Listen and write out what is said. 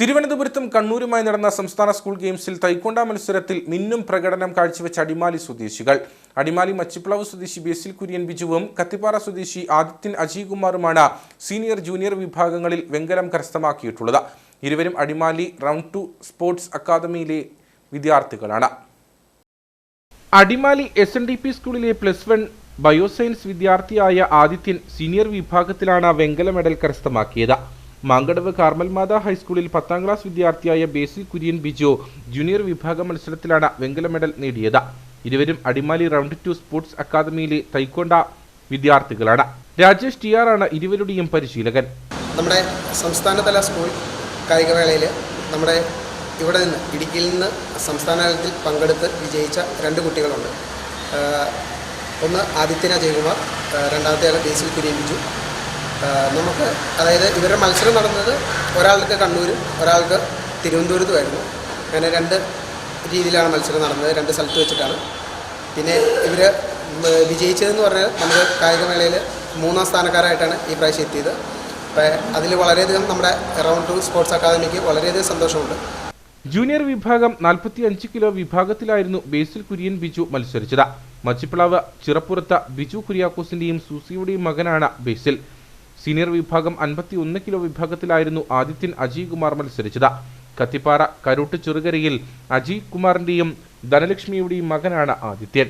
തിരുവനന്തപുരത്തും കണ്ണൂരുമായി നടന്ന സംസ്ഥാന സ്കൂൾ ഗെയിംസിൽ തൈക്കൊണ്ട മത്സരത്തിൽ മിന്നും പ്രകടനം കാഴ്ചവെച്ച അടിമാലി സ്വദേശികൾ. അടിമാലി മച്ചിപ്ലവ് സ്വദേശി ബേസിൽ കുര്യൻ ബിജുവും കത്തിപ്പാറ സ്വദേശി ആദിത്യൻ അജയ്കുമാറുമാണ് സീനിയർ ജൂനിയർ വിഭാഗങ്ങളിൽ വെങ്കലം കരസ്ഥമാക്കിയിട്ടുള്ളത്. ഇരുവരും അടിമാലി റൗണ്ട് ടു സ്പോർട്സ് അക്കാദമിയിലെ വിദ്യാർത്ഥികളാണ്. Adimali S N D P സ്കൂളിലെ പ്ലസ് വൺ ബയോസയൻസ് വിദ്യാർത്ഥിയായ ആദിത്യൻ സീനിയർ വിഭാഗത്തിലാണ് വെങ്കല മെഡൽ കരസ്ഥമാക്കിയത്. മാങ്കടവ് കാർമൽമാത ഹൈസ്കൂളിൽ പത്താം ക്ലാസ് വിദ്യാർത്ഥിയായ ബേസിൽ കുര്യൻ ബിജു ജൂനിയർ വിഭാഗ മത്സരത്തിലാണ് വെങ്കല മെഡൽ നേടിയത്. ഇരുവരും അടിമാലി റൗണ്ട് ടു സ്പോർട്സ് അക്കാദമിയിലെ തൈക്കൊണ്ട വിദ്യാർത്ഥികളാണ്. രാജേഷ് ടി ആണ് ഇരുവരുടെയും പരിശീലകൻ. നമ്മുടെ സംസ്ഥാനതല സ്കൂൾ കായികമേളയിൽ നമ്മുടെ ഇവിടെ നിന്ന് ഇടുക്കിയിൽ നിന്ന് സംസ്ഥാന തലത്തിൽ പങ്കെടുത്ത് വിജയിച്ച രണ്ട് കുട്ടികളുണ്ട്. ഒന്ന് ആദിത്യന ജയകുമാർ രണ്ടാമത്തെ ആൾ ബേസിൽ കുര്യൻ ബിജു. നമുക്ക് അതായത് ഇവരുടെ മത്സരം നടന്നത് ഒരാൾക്ക് കണ്ണൂരും ഒരാൾക്ക് തിരുവനന്തപുരത്തുമായിരുന്നു അങ്ങനെ രണ്ട് രീതിയിലാണ് മത്സരം നടന്നത് രണ്ട് സ്ഥലത്ത് വെച്ചിട്ടാണ്. പിന്നെ ഇവർ വിജയിച്ചതെന്ന് പറഞ്ഞാൽ നമുക്ക് കായികമേളയിൽ മൂന്നാം സ്ഥാനക്കാരായിട്ടാണ് ഈ പ്രാവശ്യം എത്തിയത്. അപ്പം അതിൽ വളരെയധികം നമ്മുടെ റൗണ്ട് ടു സ്പോർട്സ് അക്കാദമിക്ക് വളരെയധികം സന്തോഷമുണ്ട്. ജൂനിയർ വിഭാഗം 45 കിലോ വിഭാഗത്തിലായിരുന്നു ബേസിൽ കുര്യൻ ബിജു മത്സരിച്ചത്. മച്ചിപ്ലാവ് ചിറപ്പുറത്ത് ബിജു കുര്യാക്കോസിന്റെയും സൂസിയുടെയും മകനാണ് ബേസിൽ. സീനിയർ വിഭാഗം 51 കിലോ വിഭാഗത്തിലായിരുന്നു ആദിത്യൻ അജയ് കുമാർ മത്സരിച്ചത്. കത്തിപ്പാറ കരൂട്ട് ചെറുകരയിൽ അജയ് കുമാറിന്റെയും ധനലക്ഷ്മിയുടെയും മകനാണ് ആദിത്യൻ.